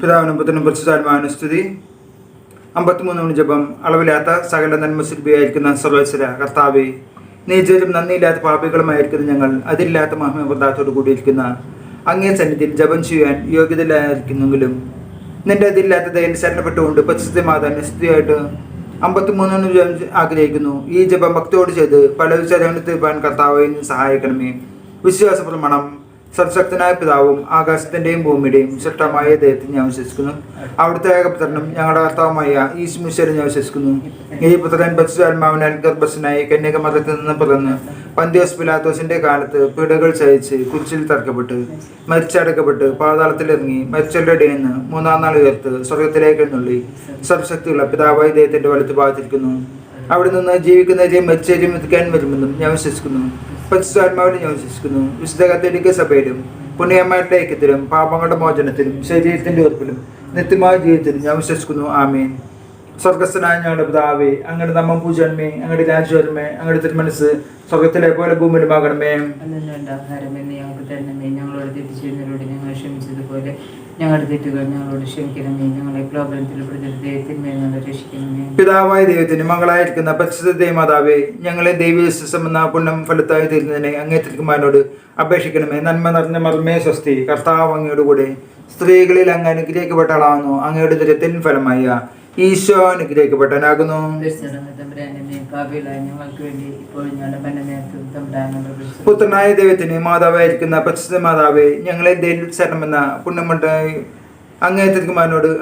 പിതാവിനും പുത്രനും പരിശുദ്ധാത്മാവിനും സ്തുതി. അമ്പത്തിമൂന്ന് ജപം അളവില്ലാത്ത സകല നന്മ ശില്പിയായിരിക്കുന്ന സർവേശ്വര കർത്താവി നീചരും നന്ദിയില്ലാത്ത പാപികളുമായിരിക്കുന്ന ഞങ്ങൾ അതില്ലാത്ത മഹിമവൃതാത്തോടു കൂടിയിരിക്കുന്ന അങ്ങേ സന്നിധിയിൽ ജപം ചെയ്യാൻ യോഗ്യതയിലായിരിക്കുന്നെങ്കിലും നിന്റെ അതില്ലാത്ത ദയയിൽ ശരണപ്പെട്ടുകൊണ്ട് പരിശുദ്ധ മാതാവിനെ സ്തുതിയായിട്ട് അമ്പത്തിമൂന്നിന് ജപം ആഗ്രഹിക്കുന്നു. ഈ ജപം ഭക്തിയോട് ചെയ്ത് പല വിചാരത്തിൽ തീർപ്പാൻ കർത്താവിനെ സഹായിക്കണമേ. വിശ്വാസ പ്രമാണം സർശക്തനായ പിതാവും ആകാശത്തിന്റെയും ഭൂമിയുടെയും ശക്തമായ ദൈവത്തിൽ ഞാൻ വിശ്വസിക്കുന്നു. അവിടുത്തെ ഏകപുത്രനും ഞങ്ങളുടെ കർത്താവുമായ ഈശ്മുശ്വരൻ ഞാൻ വിശ്വസിക്കുന്നു. ഈ പുത്രൻ ബസ്സുആത്മാവിനാൽ ഗർഭസ്ഥനായി കന്യാകുമാരത്തിൽ നിന്ന് പിറന്ന് പന്തിയോസ് പിലാത്തോസിന്റെ കാലത്ത് പീഡകൾ സഹിച്ച് കുരിശിൽ തറക്കപ്പെട്ട് മരിച്ചടക്കപ്പെട്ട് പാതാളത്തിലിറങ്ങി മരിച്ചവരുടെ ഇടയിൽ നിന്ന് മൂന്നാം നാൾ ഉയർത്ത് സ്വർഗത്തിലേക്ക് എഴുന്നള്ളി സർവശക്തിയുള്ള പിതാവായി ദൈവത്തിന്റെ വലത്ത് ഭാഗത്തിരിക്കുന്നു അവിടെ നിന്ന് ജീവിക്കുന്നവരെയും മരിച്ചവരെയും എത്തിക്കാൻ വരുമെന്നും ഞാൻ വിശ്വസിക്കുന്നു. പരിശുദ്ധാത്മാവിനെ മാവിനെ വിശ്വസിക്കുന്നു. വിശുദ്ധ കത്തോലിക്ക സഭയിലും പുണ്യന്മാരുടെ ഐക്യത്തിലും പാപങ്ങളുടെ മോചനത്തിലും ശരീരത്തിന്റെ ഉറപ്പിലും നിത്യമായ ജീവിതത്തിലും ഞാൻ വിശ്വസിക്കുന്നു. ആമേൻ. സ്വർഗസ്ഥനായ ഞങ്ങളുടെ പിതാവേ അങ്ങയുടെ നമ്മ പൂജന്മേ അങ്ങയുടെ രാജ്യമേ അങ്ങയുടെ തിരുമനസ് സ്വർഗത്തിലെ പോലെ ഭൂമിയിലുമാകണമേ. ആകണമേ ആഹാരം ഞങ്ങൾക്ക് തരണമേ. ഞങ്ങളോട് തിരിച്ചു ഞങ്ങൾ ക്ഷമിച്ചതുപോലെ ഞങ്ങളുടെ തെറ്റുകൾ ഞങ്ങളോട് ക്ഷമിക്കണമേ ഞങ്ങളെ പിതാവായ ദൈവത്തിന് മകളായിരിക്കുന്ന പരിശുദ്ധ ദൈവമാതാവേ ഞങ്ങളെ ദൈവവിശ്വസം എന്ന പുണ്യം ഫലത്തായി തീരുന്നതിനെ അങ്ങേ തിരുക്കുമാരനോട് അപേക്ഷിക്കണമേ. നന്മ നിറഞ്ഞ മർമ്മേ സ്വസ്തി കർത്താവ് അങ്ങയുടെ കൂടെ സ്ത്രീകളിൽ അങ്ങ് അനുഗ്രഹിക്കപ്പെട്ട ആളാകുന്നു അങ്ങയുടെ ദുരത്തിൻ ഫലമായ ഈശോ അപേക്ഷിച്ചു. പുത്രനായ ദൈവത്തിന് മാതാവായിരിക്കുന്ന പ്രശസ്ത മാതാവ് ഞങ്ങളെ ദൈവശരണമെന്ന പുണ്യമുണ്ട്. അങ്ങേ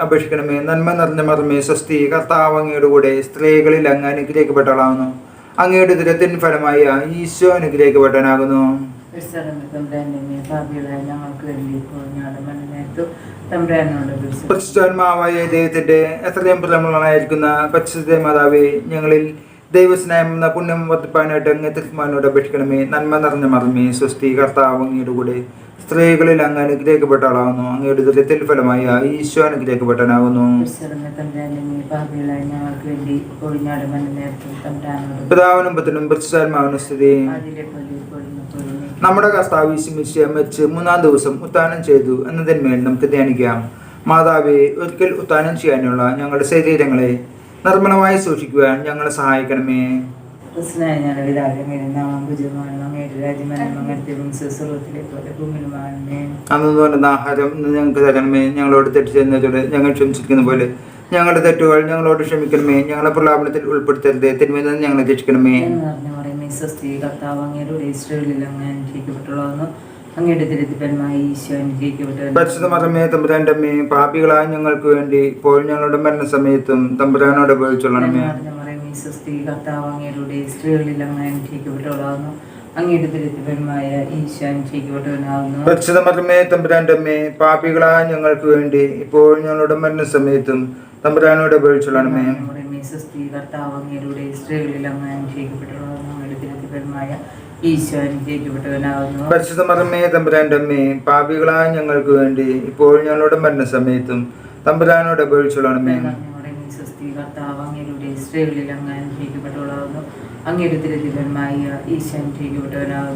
അപേക്ഷിക്കണമേ. നന്മ നിറഞ്ഞ മറമേ സ്വസ്തി കർത്താവ് അങ്ങയുടെ കൂടെ സ്ത്രീകളിൽ അങ്ങ് അനുഗ്രഹിക്കപ്പെട്ടവളാകുന്നു അങ്ങയുടെ ദുരത്തിൻ ഫലമായ ഈശോ പാപികളായ ഞങ്ങൾക്ക് വേണ്ടി ഇപ്പോഴും പരിശുദ്ധാത്മാവായ ദൈവത്തിന്റെ എത്രയും പ്രമുഖനായിരിക്കുന്ന പരിശുദ്ധ മാതാവേ ഞങ്ങളിൽ ദൈവസ്നേഹം എന്ന പുണ്യം വർദ്ധിപ്പാനായിട്ട് അങ്ങ് തിരുമാനോട് അപേക്ഷിക്കണമേ. നന്മ നിറഞ്ഞ മറമേ സ്വസ്തി കർത്താവ് അങ്ങയുടെ കൂടെ സ്ത്രീകളിൽ അങ്ങ് അനുഗ്രഹിക്കപ്പെട്ട ആളാകുന്നു അങ്ങയുടെ ദുരിതത്തിൽ ഫലമായ ഈശോ അനുഗ്രഹിക്കപ്പെട്ടനാകുന്നു പിതാവിനും പത്തിനും പരിശുദ്ധാത്മാവിനും സ്ഥിതി അതിലെ പോലെ ഇപ്പോഴും എപ്പോഴും നമ്മുടെ കർത്താവ് ഈശുമിശിയ മരിച്ച് മൂന്നാം ദിവസം ഉത്താനം ചെയ്തു എന്നതിന്മേൽ നമുക്ക് ധ്യാനിക്കാം. മാതാവെ ഒരിക്കൽ ഉത്താനം ചെയ്യാനുള്ള ഞങ്ങളുടെ ശരീരങ്ങളെ നിർമ്മലമായി സൂക്ഷിക്കുവാൻ ഞങ്ങളെ സഹായിക്കണമേ. ക്രിസ്തുനായ ഞങ്ങളുടെ നാമം പോലെ ഭൂമിയിലുമാണമേ അന്നു ആഹാരം ഞങ്ങൾക്ക് തരണമേ. ഞങ്ങളോട് തെറ്റ് ചെയ്യുന്നതോടെ ഞങ്ങൾ ക്ഷമിച്ചിരിക്കുന്ന പോലെ ഞങ്ങളുടെ തെറ്റുകൾ ഞങ്ങളോട് ക്ഷമിക്കണമേ. ഞങ്ങളെ പ്രലാപനത്തിൽ ഉൾപ്പെടുത്തരുത്. തിന്മയിൽ നിന്ന് ഞങ്ങളെ രക്ഷിക്കണമേ. എന്ന് സ്ത്രീ കർത്താവ് അങ്ങയുടെ ഇസ്രയേലിൽ അങ്ങ് അനുഗ്രഹിക്കപ്പെട്ടുള്ളതെന്ന് അങ്ങയുടെ ഈശോ അമ്മേ പാപികളായ ഞങ്ങൾക്ക് വേണ്ടി ഇപ്പോൾ ഞങ്ങളുടെ മരണസമയത്തും തമ്പുരാനോട് ഉപയോഗിച്ചോളണമേ കർത്താവ് അങ്ങയുടെ അങ്ങ് അനുഗ്രഹിക്കപ്പെട്ടുള്ളതെന്ന് അങ്ങയുടെ ഈശോ അമ്മേ പാപികളായ ഞങ്ങൾക്ക് വേണ്ടി ഇപ്പോൾ ഞങ്ങളുടെ മരണസമയത്തും തമ്പുരാനോട് ഉപയോഗിച്ചോളണമേ പറയുമേ സ്വസ്തി കർത്താവ് അങ്ങയുടെ ഇസ്രയേലിൽ അങ്ങ് അനുഗ്രഹിക്കപ്പെട്ടുള്ളതെന്ന് അനുഗ്രഹിക്കപ്പെട്ടവനാകുന്നു പരിശുദ്ധ മറമേ പാപികളായ ഞങ്ങൾക്ക് വേണ്ടി ഇപ്പോൾ ഞങ്ങളുടെ മരണസമയത്തും തമ്പുരാനോട്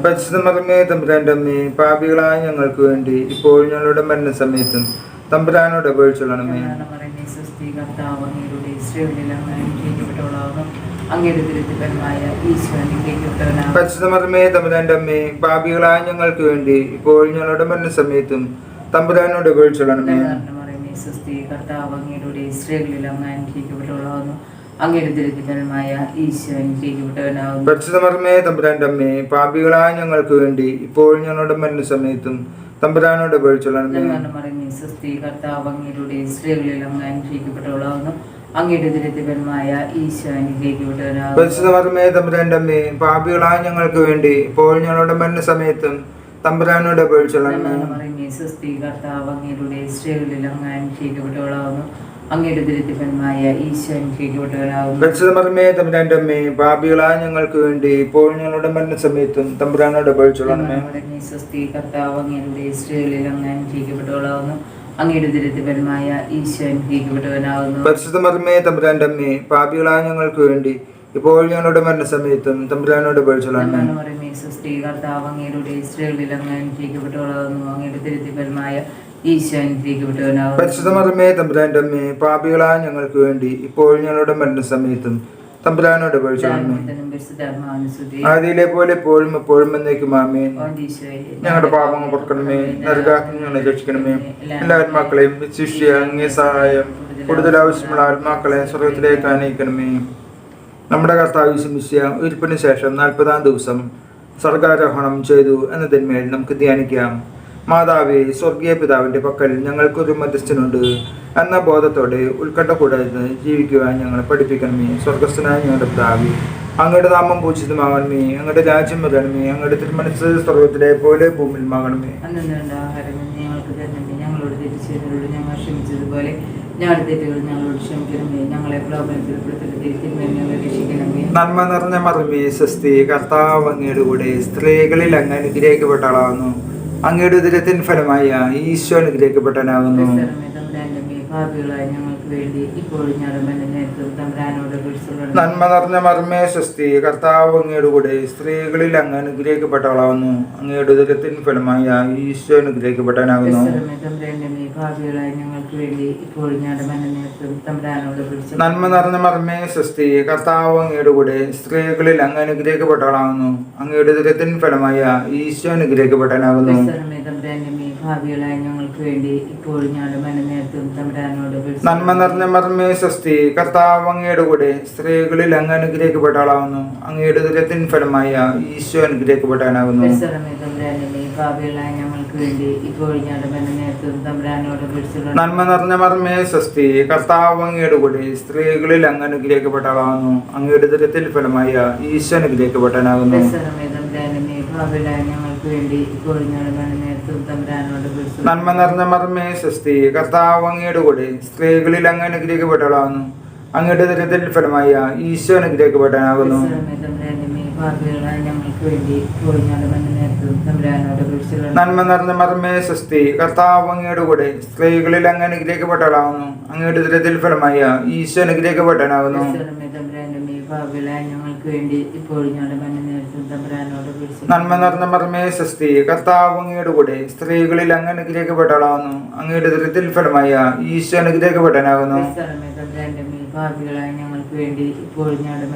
പരിശുദ്ധ മറമേ പാപികളായ ഞങ്ങൾക്ക് വേണ്ടി ഇപ്പോൾ ഞങ്ങളുടെ മരണസമയത്തും തമ്പുരാനോട് അപേക്ഷിച്ചോളണമേ. കർത്താവ് അങ്ങയുടെ അങ്ങ് അങ്ങയുടെ തിരുത്തിപ്പന്മായ ഈശോ അനുഗ്രഹിക്കപ്പെട്ടവനാകുന്നു പരിശുദ്ധ മറമേ തമ്പുരാന്റെ അമ്മേ പാപികളായ ഞങ്ങൾക്ക് വേണ്ടി ഇപ്പോൾ ഞങ്ങളുടെ മരണസമയത്തും തമ്പുരാനോട് സ്വസ്തി കർത്താവ് അങ്ങയുടെ അങ്ങ് ഈശോ അനുഗ്രഹിക്കപ്പെട്ടവനാകുന്നു തമ്പുരാന്റെ അമ്മേ പാപികളായ ഞങ്ങൾക്ക് വേണ്ടി ഇപ്പോൾ ഞങ്ങളുടെ മരണസമയത്തും തമ്പുരാനോട് പറയുമേ സ്വസ്തി കർത്താവ് അങ്ങയുടെ ഇസ്രയേലിൽ അങ്ങ് അങ്ങയുടെ പാപികളായ ഞങ്ങൾക്ക് വേണ്ടി ഇപ്പോൾ ഞങ്ങളുടെ മരണസമയത്തും തമ്പുരാനോട് സ്വസ്തി കർത്താവ് അങ്ങയുടെ അങ്ങ് അങ്ങയുടെ പാപികളായ ഞങ്ങൾക്ക് വേണ്ടി ഇപ്പോൾ ഞങ്ങളുടെ മരണസമയത്തും തമ്പുരാനോട് സ്വസ്തി കർത്താവ് അങ്ങയുടെ ഇസ്രയേലിൽ അങ്ങ് അനുഗ്രഹിക്കപ്പെട്ടുള്ളതെന്ന് അങ്ങയുടെ തിരുത്തിപ്പന്മായ ഈശോ അനുഗ്രഹിക്കപ്പെട്ടവനാകുന്നു പരിശുദ്ധ മറമേ തമ്പുരാന്റെ അമ്മേ പാപികളായ ഞങ്ങൾക്ക് വേണ്ടി ഇപ്പോൾ ഞങ്ങളുടെ മരണസമയത്തും തമ്പുരാനോട് കർത്താവ് അങ്ങയുടെ അങ്ങ് അങ്ങയുടെ അനുഗ്രഹിക്കപ്പെട്ടവനാകുന്നു. പരിശുദ്ധ മർമ്മേ തമ്പുരാന്റെ അമ്മേ പാപികളായ ഞങ്ങൾക്ക് വേണ്ടി ഇപ്പോൾ ഞങ്ങളുടെ മരണസമയത്തും തമ്പുരാനോട് സ്തുതി. ആദിയിലെ പോലെ എപ്പോഴും എപ്പോഴും എന്നേക്കും ആമേൻ. ഞങ്ങളുടെ പാപങ്ങൾ കൊടുക്കണമേ നരകാക്കി രക്ഷിക്കണമേ. എല്ലാ ആത്മാക്കളെയും ശിഷ്യ അങ്ങേ സഹായം. കൂടുതൽ ആവശ്യമുള്ള ആത്മാക്കളെ സ്വർഗത്തിലേക്ക് അനയിക്കണമേ നമ്മുടെ കർത്താവ് ശിമിഷ്യ ഉയർപ്പിന് ശേഷം നാൽപ്പതാം ദിവസം സർഗാരോഹണം ചെയ്തു എന്നതിന്മേൽ നമുക്ക് ധ്യാനിക്കാം. മാതാവേ സ്വർഗീയ പിതാവിന്റെ പക്കൽ ഞങ്ങൾക്കൊരു മധ്യസ്ഥനുണ്ട്. എന്ന ബോധത്തോടെ ഉത്കണ്ഠ കൂടാതെ ജീവിക്കുവാൻ ഞങ്ങളെ പഠിപ്പിക്കണമേ. സ്വർഗസ്ഥനായ ഞങ്ങളുടെ പിതാവേ അങ്ങയുടെ നാമം പൂജിതമാകണമേ. അങ്ങയുടെ രാജ്യം വരണമേ. അങ്ങയുടെ തിരുമനസ് സ്വർഗത്തിലെ പോലെ ഭൂമിയിലുമാകണമേ മാകണമേ. വേണ്ട ആഹാരം ഇന്ന് ഞങ്ങൾക്ക് തരണമേ. ഞങ്ങളോട് തെറ്റ് ചെയ്തവരോട് ഞങ്ങൾ ക്ഷമിച്ചതുപോലെ ഞങ്ങളുടെ തെറ്റുകൾ ഞങ്ങളോട് ക്ഷമിക്കണമേ. ഞങ്ങളെ പ്രലോഭനത്തിൽ ഉൾപ്പെടുത്തരുതേ തിന്മയിൽ ഞങ്ങളെ രക്ഷിക്കണമേ. നന്മ നിറഞ്ഞ മറുപടി സ്വസ്തി കർത്താവ് അങ്ങയുടെ കൂടെ സ്ത്രീകളിൽ അങ്ങ് ഗ്രഹിക്കപ്പെട്ട ആളാകുന്നു അങ്ങയുടെ ഉദരത്തിൻ ഫലമായി ഈശോ അനുഗ്രഹിക്കപ്പെട്ടനാകുന്നു ഭാവികളായ വേണ്ടി ഇപ്പോഴും നന്മ നിറഞ്ഞ മർമ്മേ സ്വസ്തി കർത്താവ് അങ്ങയുടെ കൂടെ സ്ത്രീകളിൽ അങ്ങ് അനുഗ്രഹിക്കപ്പെട്ടവളാവുന്നു. അങ്ങയുടെ ഉദരത്തിൻ ഫലമായി ഈശോ അനുഗ്രഹിക്കപ്പെട്ടവനാകുന്നു. നന്മ നിറഞ്ഞ മർമ്മേ സ്വസ്തി കർത്താവ് അങ്ങയുടെ കൂടെ സ്ത്രീകളിൽ അങ്ങ് അനുഗ്രഹിക്കപ്പെട്ടവളാകുന്നു. അങ്ങയുടെ ഉദരത്തിൻ ഫലമായ ഈശോ അനുഗ്രഹിക്കപ്പെട്ടനാകുന്നു ക്രിസ്തമേ തമ്പുരാന്റെ മേ ഭാവികളായ ഞങ്ങൾക്ക് വേണ്ടി ഇപ്പോൾ ഞങ്ങളുടെ മന തമ്പരാനോട് തമ്പുരാനോട് കുറിച്ചുള്ള നന്മ നിറഞ്ഞ മർമ്മേ സ്വസ്തി കർത്താവ് അങ്ങയുടെ കൂടെ സ്ത്രീകളിൽ അങ്ങ് അനുഗ്രഹിക്കപ്പെട്ട ആളാകുന്നു അങ്ങയുടെ ദുരത്തിൻ ഫലമായ ഈശോ അനുഗ്രഹിക്കപ്പെട്ടാനാകുന്നു ഭാവികളായ ഞങ്ങൾക്ക് വേണ്ടി ഇപ്പോൾ തമ്പരാനോട് നന്മ നിറഞ്ഞ മർമ്മേ സ്വസ്തി കർത്താവ് അങ്ങയുടെ കൂടെ സ്ത്രീകളിൽ അങ്ങ് അനുഗ്രഹിക്കപ്പെട്ട ആളാകുന്നു അങ്ങയുടെ ഉദരത്തിൽ ഫലമായ ഈശോ അനുഗ്രഹിക്കപ്പെട്ടാനാകുന്നു ഞങ്ങൾക്ക് വേണ്ടി ഇപ്പോഴും ഞങ്ങളുടെ മന നേരത്തും തമ്പുരാനോട് കുറിച്ചുള്ള നന്മ നിറഞ്ഞ മർമ്മേ സ്വസ്തി കർത്താവ് അങ്ങയുടെ കൂടെ സ്ത്രീകളിൽ അങ്ങ് അനുഗ്രഹിക്കപ്പെട്ടവളാകുന്നു. അങ്ങയുടെ ദരിദ്രത്തിൽ ഫലമായ ഈശോ അനുഗ്രഹിക്കപ്പെട്ടവനാകുന്നു. നന്മ നിറഞ്ഞ മർമ്മേ സ്വസ്തി കർത്താവ് അങ്ങയുടെ കൂടെ സ്ത്രീകളിൽ അങ്ങ് അനുഗ്രഹിക്കപ്പെട്ടവളാകുന്നു. അങ്ങയുടെ ദരിദ്രത്തിൽ ഫലമായ ഈശോ അനുഗ്രഹിക്കപ്പെട്ടാനാകുന്നു ഞങ്ങൾക്ക് വേണ്ടി ഞങ്ങളുടെ തമ്പുരാനോട് നന്മ നിറഞ്ഞ മർമ്മേ സ്വസ്തി കർത്താവ് അങ്ങയുടെ കൂടെ സ്ത്രീകളിൽ അങ്ങ് അനുഗ്രഹിക്കപ്പെട്ട ആളാകുന്നു അങ്ങയുടെ ദൃത്തിൽ ഫലമായ ഈശോ അനുഗ്രഹിക്കപ്പെട്ടനാകുന്നു ഞങ്ങൾക്ക് വേണ്ടി ഞങ്ങളുടെ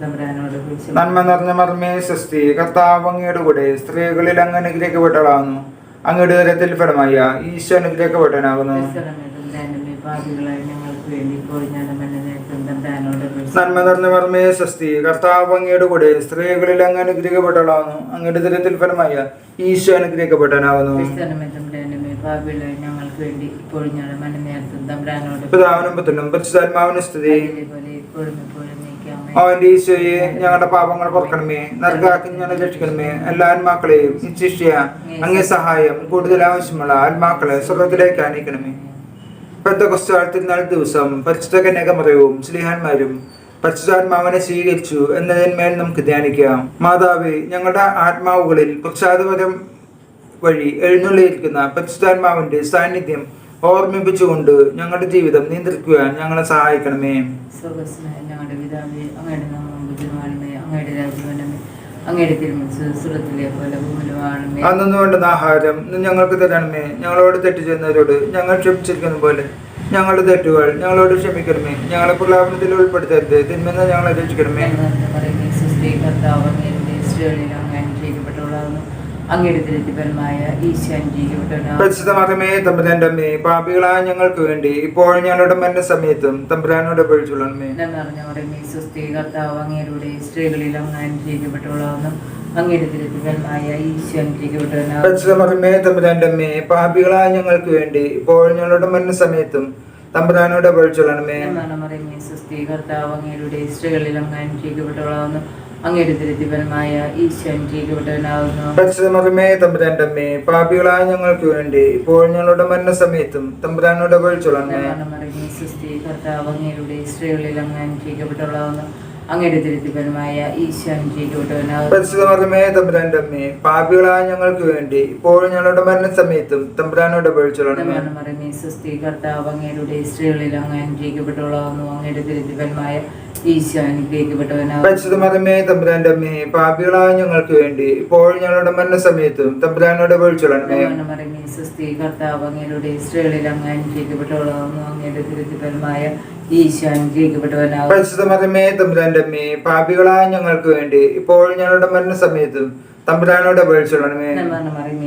തമ്പുരാനോട് നന്മ നിറഞ്ഞ മർമ്മേ സ്വസ്തി കർത്താവ് അങ്ങയുടെ കൂടെ സ്ത്രീകളിൽ അങ്ങ് അനുഗ്രഹിക്കപ്പെട്ടാളാകുന്നു അങ്ങയുടെ ദൃത്തിൽ ഫലമായ ഈശോ അനുഗ്രഹിക്കപ്പെട്ടനാകുന്നു ഞങ്ങൾക്ക് വേണ്ടി ഇപ്പോൾ ഞങ്ങളുടെ മന നേരത്തും തമ്പുരാനോട് കുറിച്ചുള്ള നന്മ നിറഞ്ഞ മർമ്മയെ സ്വസ്തി കർത്താവ് അങ്ങയുടെ കൂടെ സ്ത്രീകളിൽ അങ്ങ് അനുഗ്രഹിക്കപ്പെട്ടതാകുന്നു അങ്ങയുടെ ദുരിതത്തിൽ ഫലമായ ഈശോ ഭാവികളായ ഞങ്ങൾക്ക് വേണ്ടി ഇപ്പോഴും ഞങ്ങളുടെ മന നേരത്തും തമ്പുരാനോട് പിതാവിനും പുത്രനും പരിശുദ്ധാത്മാവിനും സ്തുതി. അതേപോലെ ഇപ്പോഴും എപ്പോഴും നീക്കാമേ. അവന്റെ ഈശോയെ ഞങ്ങളുടെ പാപങ്ങൾ പൊറുക്കണമേ നർഗാക്കി ഞങ്ങളെ രക്ഷിക്കണമേ. എല്ലാ ആത്മാക്കളെയും ശിഷ്യ അങ്ങേ സഹായം കൂടുതൽ ആവശ്യമുള്ള ആത്മാക്കളെ സ്വർഗത്തിലേക്ക് അനയിക്കണമേ പെന്തകൊസ്താൾ നാല് ദിവസം പരിശുദ്ധ കന്യകമറയവും സ്ലിഹാന്മാരും പരിശുദ്ധാത്മാവിനെ സ്വീകരിച്ചു എന്നതിന്മേൽ നമുക്ക് ധ്യാനിക്കാം. മാതാവേ ഞങ്ങളുടെ ആത്മാവുകളിൽ പ്രസാദപരം വഴി എഴുന്നള്ളിയിരിക്കുന്ന പരിശുദ്ധാത്മാവിന്റെ സാന്നിധ്യം ഓർമ്മിപ്പിച്ചുകൊണ്ട് ഞങ്ങളുടെ ജീവിതം നിയന്ത്രിക്കുവാൻ ഞങ്ങളെ സഹായിക്കണമേ. ഞങ്ങളുടെ പിതാവേ അങ്ങയുടെ നാമം അങ്ങയുടെ രാജ്യവനമേ അങ്ങയുടെ പോലെ അന്നു വേണ്ടുന്ന ആഹാരം ഞങ്ങൾക്ക് തരണമേ. ഞങ്ങളോട് തെറ്റ് ചെയ്യുന്നവരോട് ഞങ്ങൾ ക്ഷമിച്ചിരിക്കുന്ന പോലെ ഞങ്ങളുടെ തെറ്റുകൾ. ഞങ്ങളോട് ക്ഷമിക്കണമേ. ഞങ്ങളെ പ്രലാപനത്തിൽ ഉൾപ്പെടുത്തരുത്. തിന്മെന്ന് ഞങ്ങളെ രക്ഷിക്കണമേ. പരിശുദ്ധമാകമേ തമ്പുരാന്റെ അമ്മേ പാപികളായ ഞങ്ങൾക്ക് വേണ്ടി ഇപ്പോൾ ഞങ്ങളുടെ മരണ സമയത്തും തമ്പുരാനോട് പഴിച്ചുള്ളണമേ സ്ത്രീകർത്താവ് അങ്ങേരുടെ സ്ത്രീകളിൽ അങ്ങ് അനുഗ്രഹിക്കപ്പെട്ടവളാകുന്നു. അങ്ങയുടെ പാപികളായ ഞങ്ങൾക്ക് വേണ്ടി ഇപ്പോൾ ഞങ്ങളുടെ മരണ സമയത്തും തമ്പുരാനോട് അപേക്ഷിച്ചോളണമേ. മറിയമേ സുസ്ഥി കർത്താവ് അങ്ങയുടെ സ്ത്രീകളിൽ അങ്ങ് അനുഗ്രഹിക്കപ്പെട്ടവളാകുന്നു അങ്ങയുടെ തിരുത്തിപരമായ ഈശോ അനുഗ്രഹിക്കപ്പെട്ടവനാകുന്നു പരിശുദ്ധമകമേ തമ്പുരാന്റെ അമ്മേ പാപികളായ ഞങ്ങൾക്ക് വേണ്ടി ഇപ്പോൾ ഞങ്ങളുടെ മരണസമയത്തും തമ്പുരാനോട് അപേക്ഷിച്ചോളണമേ. മറിയമേ സുസ്ഥി കർത്താവ് അങ്ങയുടെ സ്ത്രീകളിൽ അങ്ങ് അനുഗ്രഹിക്കപ്പെട്ടവളാകുന്നു അങ്ങയുടെ തമ്പുരാന്റെ അമ്മേ പാപികളായ ഞങ്ങൾക്ക് വേണ്ടി ഇപ്പോഴും ഞങ്ങളുടെ മരണ സമയത്തും തമ്പുരാനോട് സുസ്ഥി കർത്താവ് അങ്ങയുടെ സ്ത്രീകളിൽ അങ്ങ് അങ്ങയുടെ തമ്പുരാന്റെ അമ്മേ പാപികളായ ഞങ്ങൾക്ക് വേണ്ടി ഇപ്പോഴും ഞങ്ങളുടെ മരണ സമയത്തും തമ്പുരാനോട് മറിയമേ സുസ്ഥി കർത്താവ് അങ്ങയുടെ സ്ത്രീകളിൽ അങ്ങ് അനുഗ്രഹിക്കപ്പെട്ടവളാകുന്നു അങ്ങയുടെ തിരുത്തിഫലമായ ഈശോ അനുഗ്രഹിക്കപ്പെട്ടവനാകുന്നു പരിശുദ്ധ മതമേ തമ്പുരാന്റെ അമ്മേ പാപികളായ ഞങ്ങൾക്ക് വേണ്ടി ഇപ്പോൾ ഞങ്ങളുടെ മരണസമയത്തും തമ്പുരാനോട്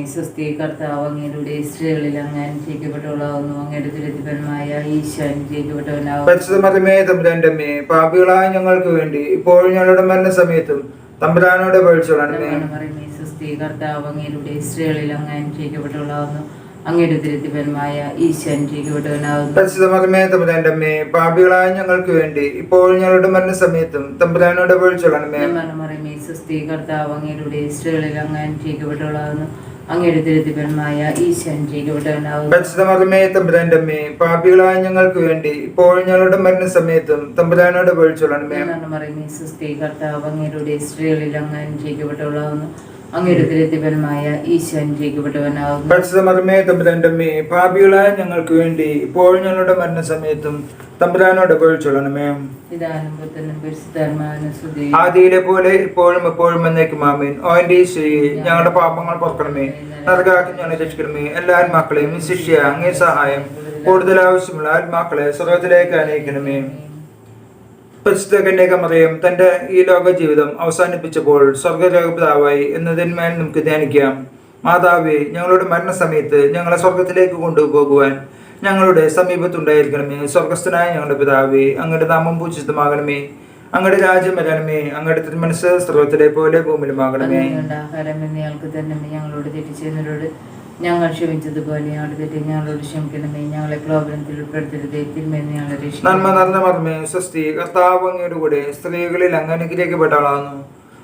സുസ്ഥി കർത്താവ് അങ്ങയുടെ സ്ത്രീകളിൽ അങ്ങ് അനുഗ്രഹിക്കപ്പെട്ടവളാകുന്നു അങ്ങയുടെ തിരുത്തിഫലമായ ഈശോ അനുഗ്രഹിക്കപ്പെട്ടവനാകുന്നു പരിശുദ്ധ മതമേ തമ്പുരാന്റെ അമ്മേ പാപികളായ ഞങ്ങൾക്ക് വേണ്ടി ഇപ്പോൾ ഞങ്ങളുടെ മരണസമയത്തും തമ്പുരാനോട് മറിയമേ സുസ്ഥി കർത്താവ് അങ്ങയുടെ സ്ത്രീകളിൽ അങ്ങ് അങ്ങയുടെ തിരുത്തിഫലമായ ഈശോ അനുഗ്രഹിക്കപ്പെട്ടവനാകുന്നു പരിശുദ്ധ മതമേ തമ്പുരാന്റെ അമ്മേ പാപികളായ ഞങ്ങൾക്ക് വേണ്ടി ഇപ്പോൾ ഞങ്ങളുടെ മരണസമയത്തും തമ്പുരാനോട് പൊഴിച്ചോളണമേ മറിയമേ സുസ്ഥി കർത്താവ് അങ്ങയുടെ സ്ത്രീകളിൽ അങ്ങ് അനുഗ്രഹിക്കപ്പെട്ടവളാകുന്നു അങ്ങയുടെ തിരുത്തിഫലമായ ഈശോ അനുഗ്രഹിക്കപ്പെട്ടവനാകുന്നു പരിശുദ്ധ മതമേ തമ്പുരാന്റെ അമ്മേ പാപികളായ ഞങ്ങൾക്ക് വേണ്ടി ഇപ്പോൾ ഞങ്ങളുടെ മരണസമയത്തും തമ്പുരാനോട് പൊഴിച്ചോളണമേ മരണമറിയമേ സുസ്ഥി കർത്താവ് അങ്ങയുടെ സ്ത്രീകളിൽ അങ്ങ് അനുഗ്രഹിക്കപ്പെട്ടവളാകുന്നു അങ്ങയുടെ തിരുത്തിഫലമായ ഈശോ അനുഗ്രഹിക്കപ്പെട്ടവനാകുന്നു പരിശുദ്ധ മതമേ തമ്പുരാന്റെ അമ്മേ പാപികളായ ഞങ്ങൾക്ക് വേണ്ടി ഇപ്പോൾ ഞങ്ങളുടെ മരണസമയത്തും തമ്പുരാനോട് സ്തുതി. ആദിയിലെ പോലെ ഇപ്പോഴും എപ്പോഴും എന്നേക്കും ആമീൻ. ഓന്റെ ഈശ്വരി ഞങ്ങളുടെ പാപങ്ങൾ പുറക്കണമേ. നരകാക്കി ഞങ്ങളെ രക്ഷിക്കണമേ. എല്ലാ ആത്മാക്കളെയും ശിഷ്യ അങ്ങേ സഹായം. കൂടുതൽ ആവശ്യമുള്ള ആത്മാക്കളെ സ്വർഗത്തിലേക്ക് അനയിക്കണമേ പരിശുദ്ധ കന്യകമറിയം തന്റെ ഈ ലോക ജീവിതം അവസാനിപ്പിച്ചപ്പോൾ സ്വർഗരോഗപിതാവായി എന്നതിന്മേൽ നമുക്ക് ധ്യാനിക്കാം. മാതാവേ ഞങ്ങളുടെ മരണസമയത്ത് ഞങ്ങളെ സ്വർഗത്തിലേക്ക് കൊണ്ടുപോകുവാൻ ഞങ്ങളുടെ സമീപത്തുണ്ടായിരിക്കണമേ. സ്വർഗസ്ഥനായ ഞങ്ങളുടെ പിതാവേ അങ്ങയുടെ നാമം പൂജിതമാകണമേ. അങ്ങയുടെ രാജ്യം വരണമേ. അങ്ങയുടെ തിരുമനസ് സ്രോതത്തിലെ പോലെ ഞങ്ങൾക്ക് തന്നെ ഞങ്ങളോട് തെറ്റിച്ചതിനോട് ഞങ്ങൾ ക്ഷമിച്ചതുപോലെ ഞങ്ങളുടെ തെറ്റി ഞങ്ങളോട് ക്ഷമിക്കണമേ. ഞങ്ങളെ പ്രോബ്ലത്തിൽ ഉൾപ്പെടുത്തരുതേ. തിന്മേന്ന് ഞങ്ങളെ നന്മ നിറഞ്ഞ മർമ്മേ സ്വസ്തി കർത്താവ് അങ്ങയുടെ കൂടെ സ്ത്രീകളിൽ അങ്ങ്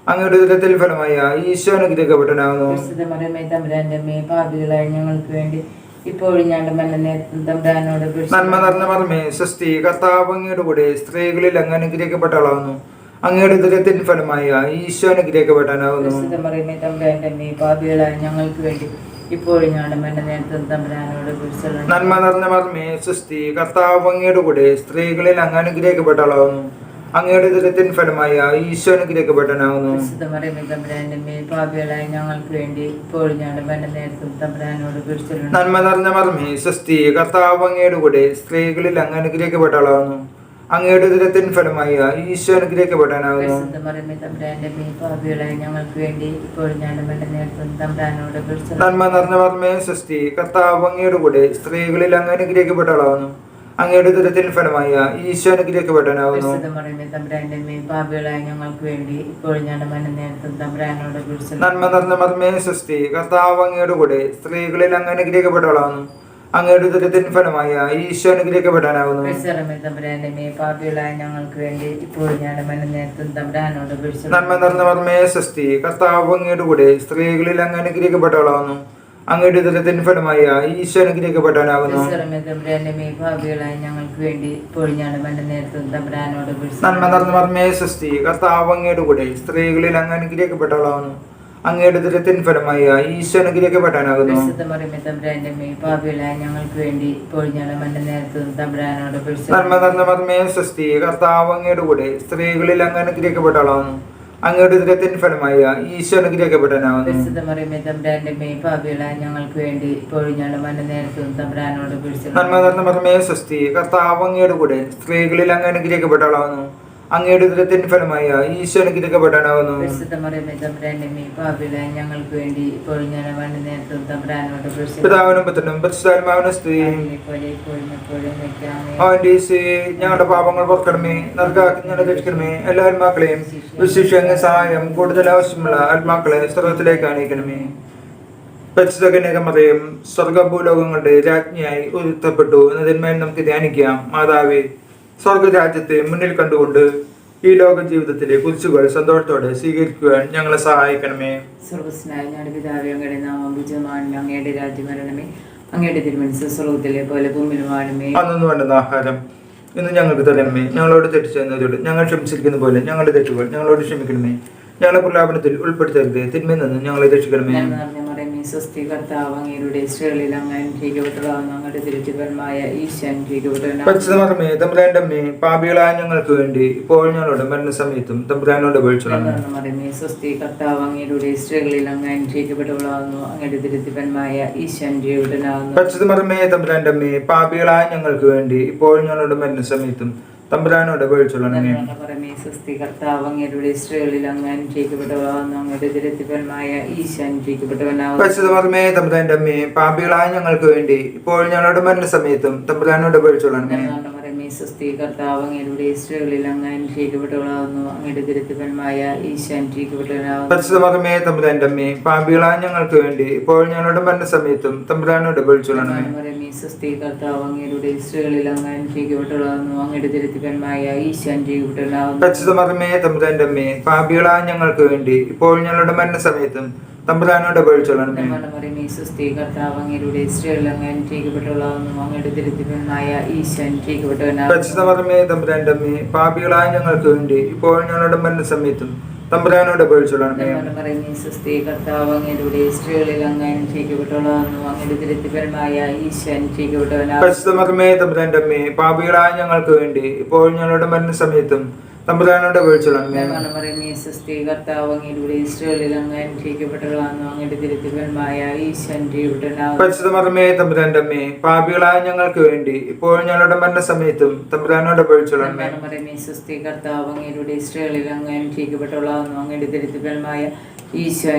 അങ്ങയുടെ ഉദരത്തിൽ ഫലമായ ഈശോ അനുഗ്രഹിക്കപ്പെട്ടനാകുന്നു മറിയമേ തമ്പുരാന്റെ മേ പാപികളായി ഞങ്ങൾക്ക് വേണ്ടി ഇപ്പോഴും ഞങ്ങളുടെ മരണനേരത്തും തമ്പുരാനോട് നന്മ നിറഞ്ഞ മർമ്മേ സ്വസ്തി കർത്താവ് അങ്ങയുടെ കൂടെ സ്ത്രീകളിൽ അങ്ങ് അങ്ങയുടെ ഉദരത്തിൽ ഫലമായ ഈശോ അനുഗ്രഹിക്കപ്പെട്ടാനാകുന്നു തമ്പുരാന്റെ പാപികളായ ഞങ്ങൾക്ക് വേണ്ടി ഇപ്പോഴും ഞങ്ങളുടെ മരണനേരത്തും തമ്പുരാനോട് കുറിച്ചുള്ള നന്മ നിറഞ്ഞ മർമ്മേ സൃഷ്ടി കർത്താവ് അങ്ങയുടെ കൂടെ സ്ത്രീകളിൽ അങ്ങ് അനുഗ്രഹിക്കപ്പെട്ടാളാവുന്നു അങ്ങയുടെ ദുരിതത്തിൻ ഫലമായ ഈശോ അനുഗ്രഹിക്കപ്പെട്ടനാവുന്നു ഞങ്ങൾക്ക് വേണ്ടി ഞങ്ങളുടെ തമ്പുരാനോട് നന്മ നിറഞ്ഞ മർമ്മേ സൃഷ്ടി കർത്താവ് അങ്ങയുടെ കൂടെ സ്ത്രീകളിൽ അങ്ങ് അനുഗ്രഹിക്കപ്പെട്ട ആളാകുന്നു അങ്ങയുടെ ഉദരത്തിൻ ഫലമായി ഈശോ അനുഗ്രഹിക്കപ്പെടാനാകുന്നു ഞങ്ങൾക്ക് വേണ്ടി നന്മ നിറഞ്ഞ വർമ്മയെ സൃഷ്ടി കർത്താവ് അങ്ങയുടെ കൂടെ സ്ത്രീകളിൽ അങ്ങ് അനുഗ്രഹിക്കപ്പെട്ട ആളാകുന്നു അങ്ങയുടെ ദുരത്തിൻ ഫലമായ ഈശോ പാപികളായ ഞങ്ങൾക്ക് വേണ്ടി നന്മ നിറഞ്ഞ മർമ്മയെ സൃഷ്ടി കർത്താവ് അങ്ങയുടെ കൂടെ സ്ത്രീകളിൽ അങ്ങ് അനുഗ്രഹിക്കപ്പെട്ട ആളാകുന്നു അങ്ങയുടെ ദുരിതത്തിന് ഫലമായി ഈശോ അമ്മേ പാപികളായ ഞങ്ങൾക്ക് വേണ്ടി നന്മ നിറഞ്ഞ മർമ്മേ സൃഷ്ടി കർത്താവ് അങ്ങയുടെ കൂടെ സ്ത്രീകളിൽ അങ്ങ് അനുഗ്രഹിക്കപ്പെട്ടവളാവുന്നു. അങ്ങയുടെ ദുരിതത്തിന് ഫലമായ ഈശോ പാപികളായ ഞങ്ങൾക്ക് വേണ്ടി നന്മ നിറഞ്ഞ മർമ്മേ സൃഷ്ടി കർത്താവ് അങ്ങയുടെ കൂടെ സ്ത്രീകളിൽ അങ്ങ് അനുഗ്രഹിക്കപ്പെട്ട ആളാകുന്നു അങ്ങയുടെ ദുരിതത്തിൻ ഫലമായി ഈശോ പാപികളായ ഞങ്ങൾക്ക് വേണ്ടി നന്മ മർമ്മേ കർത്താവ് അങ്ങയുടെ കൂടെ സ്ത്രീകളിൽ അങ്ങ് അനുഗ്രഹിക്കപ്പെട്ടാളാകുന്നു അങ്ങയുടെ ഉദരത്തിൻ ഫലമായ ഈശോ പാപികളായ ഞങ്ങൾക്ക് വേണ്ടി നന്മ മർമ്മേ കർത്താവ് അങ്ങയുടെ കൂടെ സ്ത്രീകളിൽ അങ്ങ് അനുഗ്രഹിക്കപ്പെട്ട ആളാകുന്നു അങ്ങയുടെ ഉദരത്തിന് ഫലമായ ഈശോ പാപികളായ ഞങ്ങൾക്ക് വേണ്ടി ഞങ്ങളുടെ തമ്പുരാനോട് പിതാവിനും പുത്രനും പരിശുദ്ധാത്മാവിനും അവന്റെ പാപങ്ങൾ പുറക്കണമേ നർക്കാക്കി ഞങ്ങളെ രക്ഷിക്കണമേ. എല്ലാ ആത്മാക്കളെയും വിശിഷ്യ സഹായം കൂടുതൽ ആവശ്യമുള്ള ആത്മാക്കളെ സ്വർഗത്തിലേക്ക് അണിയിക്കണമേ പരിശുദ്ധകന്യകമതയും സ്വർഗഭൂലോകങ്ങളുടെ രാജ്ഞിയായി ഉയർത്തപ്പെട്ടു എന്നതിന്മേൽ നമുക്ക് ധ്യാനിക്കാം. മാതാവേ സ്വർഗരാജ്യത്തെ മുന്നിൽ കണ്ടുകൊണ്ട് ഈ ലോക ജീവിതത്തിലെ കുരിശുകൾ സന്തോഷത്തോടെ സ്വീകരിക്കുവാൻ ഞങ്ങളെ സഹായിക്കണമേ. സ്വർഗസ്നായ ഞങ്ങളുടെ പിതാവേ അങ്ങയുടെ നാമം പൂജ്യമാണ് അങ്ങയുടെ രാജ്യം വരണമേ. അങ്ങയുടെ തിരുമനസ് സ്വർഗത്തിലെ പോലെ ഭൂമിയിലുമാണമേ അന്നു വേണ്ടുന്ന ആഹാരം ഇന്ന് ഞങ്ങൾക്ക് തരണമേ. ഞങ്ങളോട് തെറ്റ് ചെയ്യുന്നവരോട് ഞങ്ങൾ ക്ഷമിച്ചിരിക്കുന്ന പോലെ ഞങ്ങളുടെ തെറ്റുകൾ ഞങ്ങളോട് ക്ഷമിക്കണമേ. ഞങ്ങളെ പ്രലാപനത്തിൽ ഉൾപ്പെടുത്തരുത്. തിന്മയിൽ നിന്ന് ഞങ്ങളെ രക്ഷിക്കണമേ. സ്വസ്തി കർത്താവ് അങ്ങയുടെ സ്ത്രീകളിൽ അങ്ങ് അനുഗ്രഹിക്കപ്പെട്ടതാകുന്നു അങ്ങയുടെ തിരുത്തിപരമായ ഈശോ അനുഗ്രഹിക്കപ്പെട്ടവനാകുന്നു പരിശുദ്ധമർമ്മേ തമ്പുരാന്റെ അമ്മേ പാപികളായ ഞങ്ങൾക്ക് വേണ്ടി ഇപ്പോൾ ഞങ്ങളുടെ മരണസമയത്തും തമ്പുരാനോട് മറിയമേ സ്വസ്തി കർത്താവ് അങ്ങയുടെ സ്ത്രീകളിൽ അങ്ങ് അനുഗ്രഹിക്കപ്പെട്ടവളാകുന്നു അങ്ങയുടെ തിരുത്തിപരമായ ഈശോ അനുഗ്രഹിക്കപ്പെട്ടവനാകുന്നു പരിശുദ്ധമർമ്മേ തമ്പുരാന്റെ അമ്മേ പാപികളായ ഞങ്ങൾക്ക് വേണ്ടി ഇപ്പോൾ ഞങ്ങളുടെ മരണസമയത്തും തമ്പുരാനോട് വീഴ്ചണമേ മറിയമേ സ്വസ്തി കർത്താവ് അങ്ങയുടെ സ്ത്രീകളിൽ അങ്ങ് അനുഗ്രഹിക്കപ്പെട്ടവളാകുന്നു. അങ്ങയുടെ തിരുത്തിപരമായ ഈശോ അനുഗ്രഹിക്കപ്പെട്ടവനാകുന്നു. പരിശുദ്ധമർമ്മേ തമ്പുരാന്റെ അമ്മേ പാപികളായ ഞങ്ങൾക്ക് വേണ്ടി ഇപ്പോൾ ഞങ്ങളുടെ മരണസമയത്തും തമ്പുരാനോട് മറിയമേ സ്വസ്തി കർത്താവ് അങ്ങയുടെ സ്ത്രീകളിൽ അങ്ങ് അനുഗ്രഹിക്കപ്പെട്ടവളാകുന്നു. അങ്ങയുടെ തിരുത്തിപരമായ ഈശോ അനുഗ്രഹിക്കപ്പെട്ടവനാകുന്നു. പരിശുദ്ധമർമ്മേ തമ്പുരാന്റെ അമ്മേ പാപികളായ ഞങ്ങൾക്ക് വേണ്ടി ഇപ്പോൾ ഞങ്ങളുടെ മരണസമയത്തും തമ്പുരാനോട് വീഴ്ചണമേ സ്വസ്തി കർത്താവ് അങ്ങയുടെ സ്ത്രീകളിൽ അങ്ങ് അനുഗ്രഹിക്കപ്പെട്ടവളാകുന്നു. അങ്ങയുടെ തിരുത്തിപരമായ ഈശോ അനുഗ്രഹിക്കപ്പെട്ടവനാകുന്നു. തമ്പുരാന്റെ അമ്മേ പാപികളായ ഞങ്ങൾക്ക് വേണ്ടി ഇപ്പോൾ ഞങ്ങളുടെ മരണസമയത്തും തമ്പുരാനോട് വീഴ്ചണമേ മറിയമേ സ്വസ്തി കർത്താവ് അങ്ങയുടെ സ്ത്രീകളിൽ അങ്ങ് അനുഗ്രഹിക്കപ്പെട്ടവളാകുന്നു. അങ്ങയുടെ തിരുത്തിപരമായ ഈശോ അനുഗ്രഹിക്കപ്പെട്ടവനാകുന്നു. പരിശുദ്ധമർമ്മേ തമ്പുരാന്റെ അമ്മേ പാപികളായ ഞങ്ങൾക്ക് വേണ്ടി ഇപ്പോൾ ഞങ്ങളുടെ മരണസമയത്തും തമ്പുരാനോട് മറിയമേ സ്വസ്തി കർത്താവ് അങ്ങയുടെ സ്ത്രീകളിൽ അങ്ങ് അനുഗ്രഹിക്കപ്പെട്ടവളാകുന്നു അങ്ങയുടെ തിരുത്തിപരമായ ഈശോ പരിശുദ്ധമർമ്മേ തമ്പുരാന്റെ അമ്മേ പാപികളായ ഞങ്ങൾക്ക് വേണ്ടി ഇപ്പോൾ ഞങ്ങളുടെ മരണസമയത്തും തമ്പുരാനോട് കർത്താവ് അങ്ങയുടെ ഇസ്രേലിൽ അങ്ങ് അനുഗ്രഹിക്കപ്പെട്ടവളാകുന്നു അങ്ങയുടെ തിരുത്തിപരമായ ഈശോ അനുഗ്രഹിക്കപ്പെട്ടവനാകുന്നു തമ്പുരാന്റെ അമ്മേ പാപികളായ ഞങ്ങൾക്ക് വേണ്ടി ഇപ്പോൾ ഞങ്ങളുടെ മരണസമയത്തും തമ്പുരാനോട് സ്വസ്തി കർത്താവ് അങ്ങയുടെ ഇസ്രേലിൽ അങ്ങ് അനുഗ്രഹിക്കപ്പെട്ടവളാകുന്നു അങ്ങയുടെ തിരുത്തിപരമായ ഈശോ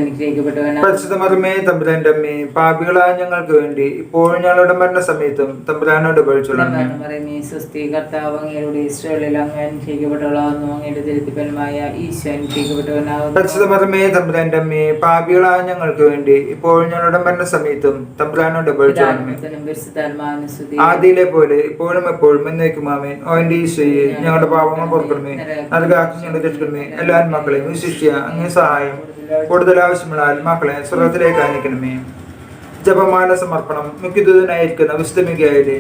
തമ്പുരാന്റെ അമ്മേ പാപികളായ ഞങ്ങൾക്ക് വേണ്ടി ഇപ്പോൾ ഞങ്ങളുടെ മരണസമയത്തും തമ്പുരാനോട് വീഴ്ചണമേ മറിയമേ സ്വസ്തി കർത്താവ് അങ്ങയുടെ സ്ത്രീകളിൽ അങ്ങ് അനുഗ്രഹിക്കപ്പെട്ടവളാകുന്നു അങ്ങയുടെ തിരുത്തിപരമായ ഈശോ അനുഗ്രഹിക്കപ്പെട്ടവനാകുന്നു. പരിശുദ്ധമർമ്മേ തമ്പുരാന്റെ അമ്മേ പാപികളായ ഞങ്ങൾക്ക് വേണ്ടി ഇപ്പോൾ ഞങ്ങളുടെ മരണസമയത്തും തമ്പുരാനോട് ആദ്യയിലെ. ആദിയിലെ പോലെ ഇപ്പോഴും എപ്പോഴും എന്നേക്കും ആമേൻ. ഓന്റെ ഈശോയെ ഞങ്ങളുടെ പാപങ്ങൾ പുറക്കണമേ നൽകാക്കി ഞങ്ങളുടെ രക്ഷിക്കണമേ എല്ലാ മക്കളെയും വിശിഷ്യ അങ്ങേ സഹായം. കൂടുതൽ ആവശ്യമുള്ള ആത്മാക്കളെ സ്വർഗത്തിലേക്ക് അയക്കണമേ. ജപമാന സമർപ്പണം മുഖ്യദൂതനായിരിക്കുന്ന വിശുദ്ധമികയിലെ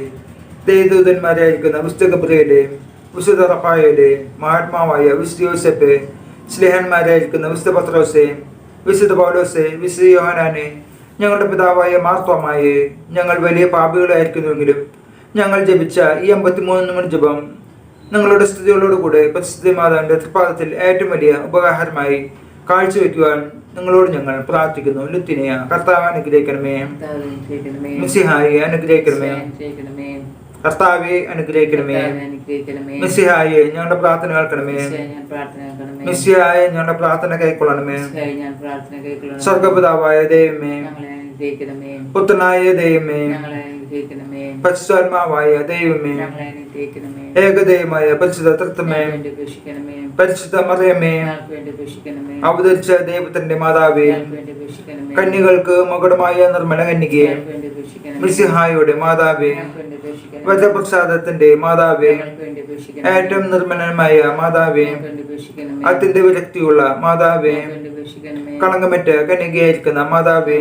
ദൈവദൂതന്മാരായിരിക്കുന്ന വിശുദ്ധ വിശുദ്ധ റഫായയുടെ മഹാത്മാവായ വിശുദ്ധ യോസെപ്പ് സ്ലേഹന്മാരായിരിക്കുന്ന വിശുദ്ധ പത്രോസെ വിശുദ്ധ പൗലോസെ വിശുദ്ധ യോഹനാനെ ഞങ്ങളുടെ പിതാവായ മാർത്തോമായെ ഞങ്ങൾ വലിയ പാപികളായിരിക്കുന്നുവെങ്കിലും ഞങ്ങൾ ജപിച്ച ഈ അമ്പത്തിമൂന്ന് മണി ജപം നിങ്ങളുടെ സ്തുതികളോടുകൂടെ പ്രസിദ്ധി മാതാവിന്റെ തൃപ്പാദത്തിൽ ഏറ്റവും വലിയ ഉപകാരമായി കാഴ്ചവെക്കുവാൻ നിങ്ങളോട് ഞങ്ങൾ പ്രാർത്ഥിക്കുന്നു. ലുത്തിനെയ കർത്താവ് അനുഗ്രഹിക്കണമേ. മിസിഹായി അനുഗ്രഹിക്കണമേ. കർത്താവെ അനുഗ്രഹിക്കണമേ. മിസ്സിഹായെ. ഞങ്ങളുടെ പ്രാർത്ഥന കേൾക്കണമേ. മിസ്സിഹായ ഞങ്ങളുടെ പ്രാർത്ഥന കൈക്കൊള്ളണമേ. സ്വർഗപിതാവായ ദൈവമേ. പുത്രനായ ദൈവമേ. പശുസ്വാത്മാവായ. പരിശുദ്ധാത്മാവായ ദൈവമേ. ഏകദൈവമായ പരിശുദ്ധ തൃത്വമേ. പരിശുദ്ധ മറിയമ്മേ. അവതരിച്ച ദൈവത്തിന്റെ മാതാവേ കന്നികൾക്ക്. കന്യകൾക്ക് മകുടമായ നിർമ്മല കന്യകയെ. മിസിഹായുടെ മാതാവേ. വജ്രപ്രസാദത്തിന്റെ മാതാവേ. ഏറ്റവും നിർമ്മലമായ മാതാവേ അത്യന്ത വിരക്തിയുള്ള മാതാവേ. കളങ്കമറ്റ കന്യകയായിരിക്കുന്ന മാതാവേ.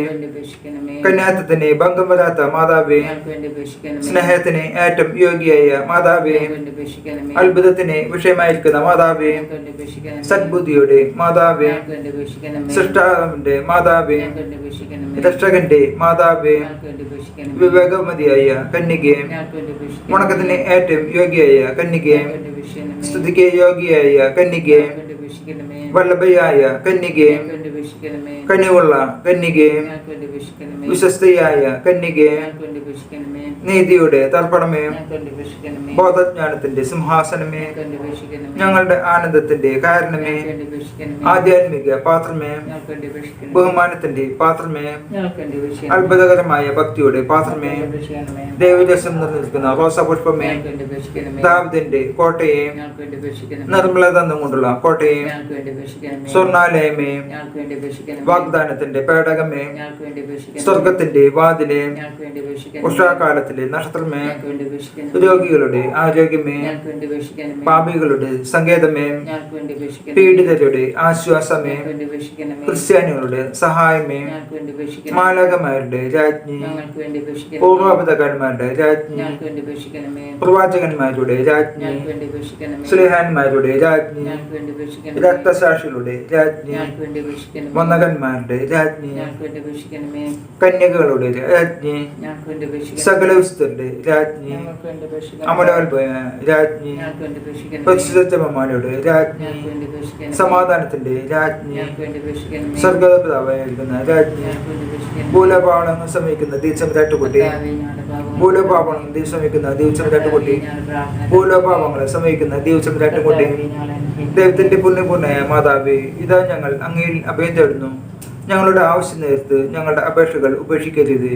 കന്യാത്തത്തിന് ഭംഗം വരാത്ത മാതാവേ. സ്നേഹത്തിന് ഏറ്റവും യോഗിയായ മാതാവേ. അത്ഭുതത്തിന് വിഷയമായിരിക്കുന്ന മാതാവേ. സദ്ബുദ്ധിയുടെ മാതാവേ. സൃഷ്ടാവിന്റെ മാതാവേ. രക്ഷകന്റെ മാതാവേ. വിവേകമതിയായ കന്യകയെ. ഉണക്കത്തിന് ഏറ്റവും യോഗ്യയായ കന്യകയെ സ്തുതിക്ക് യോഗ്യയായ കന്യകയെ വേണ്ടി. വല്ലഭയായ അപേക്ഷിക്കണമേ. കനിവുള്ള അപേക്ഷിക്കണമേ. വിശ്വസ്തയായ അപേക്ഷിക്കണമേ. നീതിയുടെ തർപ്പണമേ ബോധജ്ഞാനത്തിന്റെ സിംഹാസനമേ. ഞങ്ങളുടെ ആനന്ദത്തിന്റെ കാരണമേ ആധ്യാത്മിക പാത്രമേ. ബഹുമാനത്തിന്റെ പാത്രമേ അത്ഭുതകരമായ ഭക്തിയുടെ പാത്രമേ ദേവദേശം. ദേവരസം നിർമ്മിക്കുന്ന റോസപുഷ്പമേ. ദാവിദിന്റെ കോട്ടയെ നിർമ്മല തന്നും കൊണ്ടുള്ള കോട്ടയെ. സ്വർണാലയമേ. വാഗ്ദാനത്തിന്റെ പേടകമേ. സ്വർഗത്തിന്റെ വാതിലെ ഞങ്ങൾക്ക് വേണ്ടി നഷ്ടമേ നക്ഷത്രമേ. രോഗികളുടെ ആരോഗ്യമേ. പാപികളുടെ സങ്കേതമേ. പീഡിതരുടെ ആശ്വാസമേ. ക്രിസ്ത്യാനികളുടെ സഹായമേ മാലകമാരുടെ രാജ്ഞി പൂർവാപിതകന്മാരുടെ രാജ്ഞി. പ്രവാചകന്മാരുടെ രാജ്ഞി. സ്ലേഹാന്മാരുടെ രാജ്ഞി രക്തസാക്ഷികളുടെ രാജ്ഞി വന്നകന്മാരുടെ രാജ്ഞി കന്യകളുടെ കന്യകകളുടെ രാജ്ഞി സകല വിസ്തരുടെ രാജ്ഞി അമലോത്ഭയ രാജ്ഞി അപേക്ഷിക്കണമേ പരിശുദ്ധമാരുടെ രാജ്ഞി സമാധാനത്തിന്റെ രാജ്ഞി സ്വർഗപിതാവായിരിക്കുന്ന രാജ്ഞി ഭൂലപാവണം ഭൂലപാളങ്ങൾ സമയിക്കുന്ന ഞങ്ങളുടെ പാപങ്ങൾ ഭൂലപാപങ്ങൾ ദിവസമരാട്ടുകുട്ടി ഞങ്ങളുടെ പ്രാർത്ഥന ഭൂലപാപങ്ങളെ സമയിക്കുന്ന ഞങ്ങളെ അനുഗ്രഹിക്കണമേ. ദൈവത്തിന്റെ പുണ്യപൂർണയ മാതാവേ ഇതാ ഞങ്ങൾ അങ്ങയിൽ അഭയം തേടുന്നു ഞങ്ങളുടെ ആവശ്യം നേരത്ത് ഞങ്ങളുടെ അപേക്ഷകൾ ഉപേക്ഷിക്കരുത്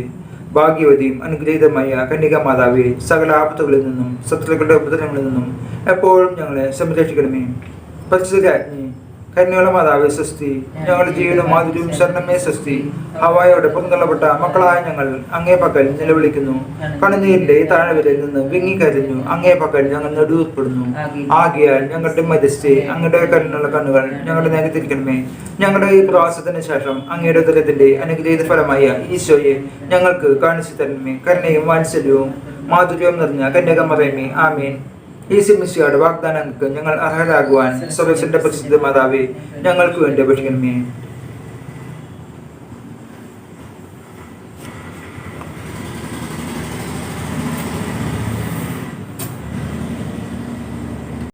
ഭാഗ്യവതിയും അനുഗ്രഹീതമായ കന്യക മാതാവേ സകല ആപത്തുകളിൽ നിന്നും ശത്രുക്കളുടെ ഉപദ്രവങ്ങളിൽ നിന്നും എപ്പോഴും ഞങ്ങളെ സംരക്ഷിക്കണമേ. പരിശുദ്ധരാജ്ഞി കന്യകള മാതാവ് സ്വസ്തി ഞങ്ങളുടെ ജീവിതം മാധുര്യം ശരണമേ സ്വസ്തി ഹവായോടെ പുറന്തള്ളപ്പെട്ട മക്കളായ ഞങ്ങൾ അങ്ങേ പക്കൽ നിലവിളിക്കുന്നു. കണ്ണുനീരിന്റെ താഴ്വരയിൽ നിന്ന് വിങ്ങിക്കരഞ്ഞു അങ്ങേ പക്കൽ ഞങ്ങൾ നെടുവപ്പെടുന്നു ആകിയാൽ ഞങ്ങളുടെ മധ്യസ്ഥി അങ്ങയുടെ കരുണുള്ള കണ്ണുകൾ ഞങ്ങളുടെ നേരെ തിരിക്കണമേ. ഞങ്ങളുടെ ഈ പ്രവാസത്തിന് ശേഷം അങ്ങയുടെ ഉദരത്തിന്റെ അനുഗ്രഹീത ഫലമായ ഈശോയെ ഞങ്ങൾക്ക് കാണിച്ചു തരണമേ. കരുണയും വാത്സല്യവും മാധുര്യവും നിറഞ്ഞ കന്യകമറയമേ ആമേൻ. ഈ സിമിസിയുടെ വാഗ്ദാനങ്ങൾക്ക് ഞങ്ങൾ അർഹരാകുവാൻ സർവസ്വന്റെ പ്രസിദ്ധ മാതാവേ ഞങ്ങൾക്ക് വേണ്ടി അപേക്ഷിക്കണമേ.